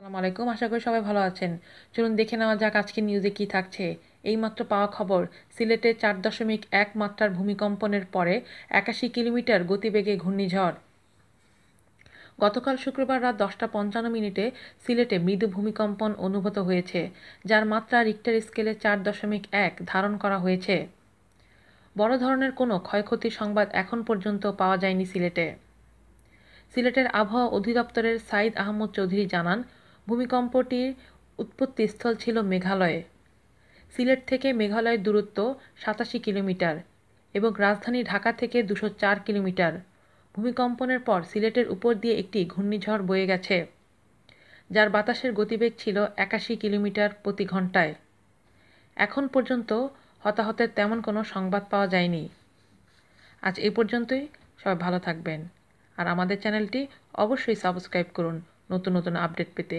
আসসালামু আলাইকুম আশা করি সবাই ভালো আছেন। চলুন দেখে নেওয়া যাক আজকে নিউজে কি থাকছে। এইমাত্র পাওয়া খবর সিলেটে চার দশমিক এক মাত্রার ভূমিকম্পনের পরে একাশি কিলোমিটার গতিবেগে ঘূর্ণিঝড়। গতকাল শুক্রবার রাত দশটা পঞ্চান্ন মিনিটে সিলেটে মৃদু ভূমিকম্পন অনুভূত হয়েছে, যার মাত্রা রিক্টার স্কেলে চার দশমিক এক ধারণ করা হয়েছে। বড় ধরনের কোনো ক্ষয়ক্ষতির সংবাদ এখন পর্যন্ত পাওয়া যায়নি সিলেটে। সিলেটের আবহাওয়া অধিদপ্তরের সাইদ আহমদ চৌধুরী জানান ভূমিকম্পটির উৎপত্তিস্থল ছিল মেঘালয়ে। সিলেট থেকে মেঘালয়ের দূরত্ব সাতাশি কিলোমিটার এবং রাজধানী ঢাকা থেকে দুশো চার কিলোমিটার। ভূমিকম্পনের পর সিলেটের উপর দিয়ে একটি ঘূর্ণিঝড় বয়ে গেছে, যার বাতাসের গতিবেগ ছিল একাশি কিলোমিটার প্রতি ঘন্টায় এখন পর্যন্ত হতাহতের তেমন কোনো সংবাদ পাওয়া যায়নি। আজ এই পর্যন্তই, সবাই ভালো থাকবেন। আর আমাদের চ্যানেলটি অবশ্যই সাবস্ক্রাইব করুন নতুন নতুন আপডেট পেতে।